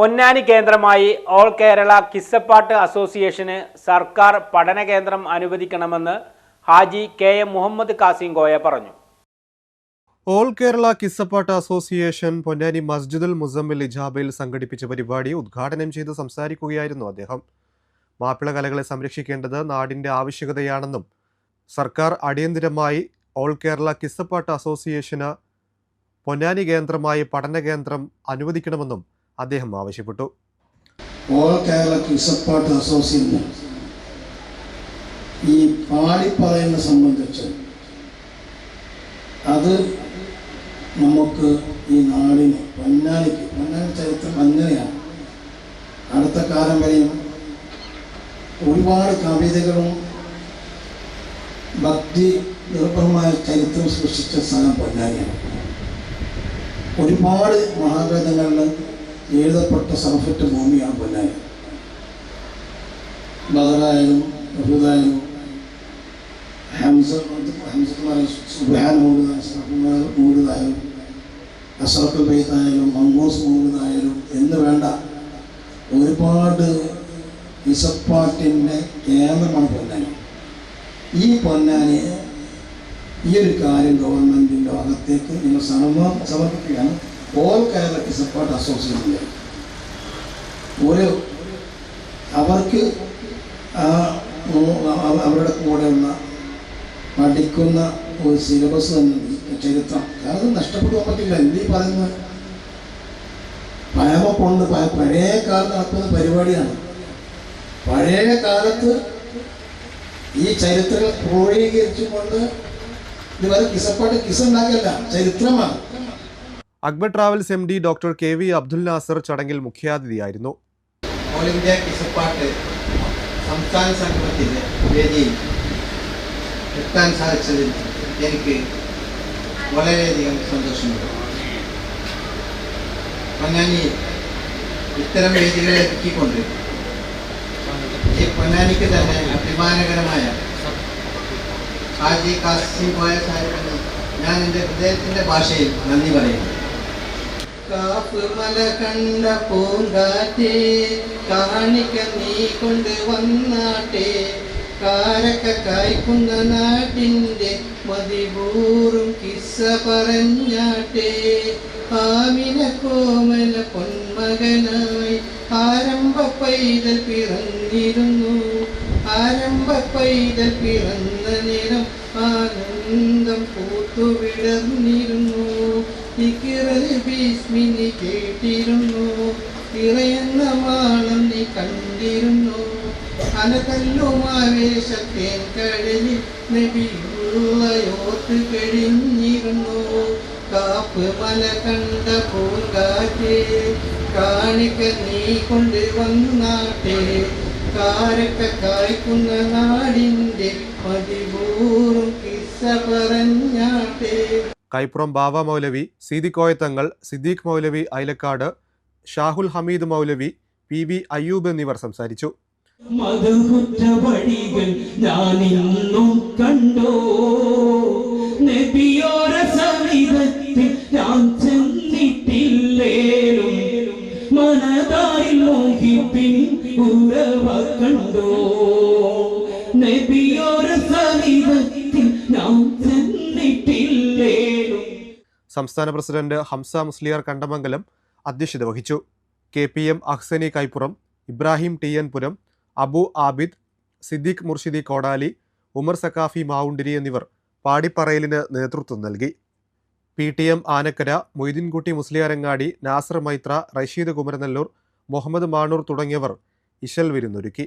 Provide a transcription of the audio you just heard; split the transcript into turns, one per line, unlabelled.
പൊന്നാനി കേന്ദ്രമായി ഓൾ കേരള കിസ്സപ്പാട്ട് അസോസിയേഷന് സർക്കാർ പഠന കേന്ദ്രം അനുവദിക്കണമെന്ന് ഹാജി കെ എം മുഹമ്മദ് കാസിം കോയ പറഞ്ഞു.
ഓൾ കേരള കിസ്സപ്പാട്ട് അസോസിയേഷൻ പൊന്നാനി മസ്ജിദുൽ മുസമ്മിൽ ഇജാബയിൽ സംഘടിപ്പിച്ച പരിപാടി ഉദ്ഘാടനം ചെയ്ത് സംസാരിക്കുകയായിരുന്നു അദ്ദേഹം. മാപ്പിള കലകളെ സംരക്ഷിക്കേണ്ടത് നാടിന്റെ ആവശ്യകതയാണെന്നും സർക്കാർ അടിയന്തിരമായി ഓൾ കേരള കിസ്സപ്പാട്ട് അസോസിയേഷന് പൊന്നാനി കേന്ദ്രമായി പഠന കേന്ദ്രം അനുവദിക്കണമെന്നും അദ്ദേഹം ആവശ്യപ്പെട്ടു.
ഓൾ കേരള കിസപ്പാട്ട് അസോസിയേഷൻ ഈ പാടിപ്പറയുന്ന സംബന്ധിച്ച് അത് നമുക്ക് ഈ നാടിന് പൊന്നാനിക്ക് പൊന്നാനി ചരിത്രം അങ്ങനെയാണ്. അടുത്ത കാലം വരെയും ഒരുപാട് കവിതകളും ഭക്തി നിർഭരമായ ചരിത്രം സൃഷ്ടിച്ച സ്ഥലം പൊന്നാനിയാണ്. ഒരുപാട് മഹാഗ്രന്ഥങ്ങളിൽ എഴുതപ്പെട്ട സമഫറ്റ് ഭൂമിയാണ് പൊന്നാനി ബദറായാലും ബഹുദായാലും ഹംസ സുബാൻ മൂടുതായാലും അസറക്കൽ ബെയ്ത്തായാലും മങ്കോസ് മൂടുതായാലും എന്ന് വേണ്ട. ഒരുപാട് ഇസപ്പാട്ടിന്റെ കേന്ദ്രമാണ് പൊന്നാനി. ഈ പൊന്നാനി ഈ ഒരു കാര്യം ഗവൺമെന്റിന്റെ ഭാഗത്തേക്ക് നിങ്ങൾ സമ സമർപ്പിക്കുകയാണ്. ഓൾ കേരള കിസപ്പാട്ട് അസോസിയേഷനിലെ ഒരു അവർക്ക് ആ കൂടെ ഒന്ന് അവരുടെ പഠിക്കുന്ന ഒരു സിലബസ് തന്നെ ചരിത്രം. കാരണം നഷ്ടപ്പെട്ടു പറ്റില്ല. എന്തീ പറയുന്ന? പഴമ കൊണ്ട് പ- പഴയ കാലത്ത് നടക്കുന്ന പരിപാടിയാണ്. പഴയ കാലത്ത് ഈ ചരിത്രം ക്രോഡീകരിച്ചുകൊണ്ട് ഇതുവരെ കിസപ്പാട്ട് കിസ് ഉണ്ടാക്കില്ല ചരിത്രമാണ്.
Akbar travels M D doctor K V Abdul Nasar ചടങ്ങിൽ മുഖ്യാതിഥിയായിരുന്നു.
ഓൾ ഇന്ത്യ കിസപ്പാട്ട് സംസ്ഥാന സംഗമത്തിന്റെ വേദിയിൽ എത്താൻ സാധിച്ചതിൽ എനിക്ക് വളരെയധികം സന്തോഷമുണ്ട്. പൊന്നാനി ഇത്തരം വേദികളെ ഒരുക്കിക്കൊണ്ട് ഈ പൊന്നാനിക്ക് തന്നെ അഭിമാനകരമായ ഹാജി കാസിം പോയ സാഹിബിന് ഞാൻ എന്റെ ഹൃദയത്തിന്റെ ഭാഷയിൽ നന്ദി പറയുന്നു. കാപ്പ് മല കണ്ട പൂങ്കാറ്റേ കാണിക്ക നീ കൊണ്ട് വന്നാട്ടെ. കാരക്ക കായ്ക്കുന്ന നാട്ടിന്റെ മതിപൂറും കിസ്സ പറഞ്ഞാട്ടെ. ആമിന കോമല പൊന്മകനായി ആരംഭ പൈതൽ പിറന്നിരുന്നു. ആരംഭ പൈതൽ പിറന്ന നിറം ആനന്ദം പൂത്തുവിടർന്നിരുന്നു. ഭീഷ്മിനി കേട്ടിരുന്നു. ഇറയുന്ന മാളം നീ കണ്ടിരുന്നു. അനകല്ലുമാവേശത്തേൻ കടലിൽ നബിയുള്ളയോർത്ത് കഴിഞ്ഞിരുന്നു. കാപ്പ് മല കണ്ട പൂങ്കാറ്റേ കാണിക്ക നീ കൊണ്ട് വന്നാട്ടെ കാരക്ക കായ്ക്കുന്ന നാടിന്റെ മതിപൂറും കിസ്സ പറഞ്ഞാട്ടെ.
കൈപ്പുറം ബാവ മൗലവി സീതിക്കോയത്തങ്ങൾ തങ്ങൾ സിദ്ദീഖ് മൗലവി ഐലക്കാട് ഷാഹുൽ ഹമീദ് മൗലവി പി വി അയ്യൂബ് എന്നിവർ സംസാരിച്ചു.
കണ്ടോ? നബിയോര സമീപത്തിൽ ഞാൻ
സംസ്ഥാന പ്രസിഡന്റ് ഹംസ മുസ്ലിയാർ കണ്ടമംഗലം അധ്യക്ഷത വഹിച്ചു. K P M Ahsani Kaippuram Ibrahim T N Puram Abu Abid Siddique Murshidi Kodali Umar Sakhafi Mavundiri എന്നിവർ പാടിപ്പറയലിന് നേതൃത്വം നൽകി. P T M Anakkara Moideenkutty Musliyarangadi Nasar Maithra Rasheed Kumaranellur Muhammad Manur തുടങ്ങിയവർ ഇശൽ വിരുന്നൊരുക്കി.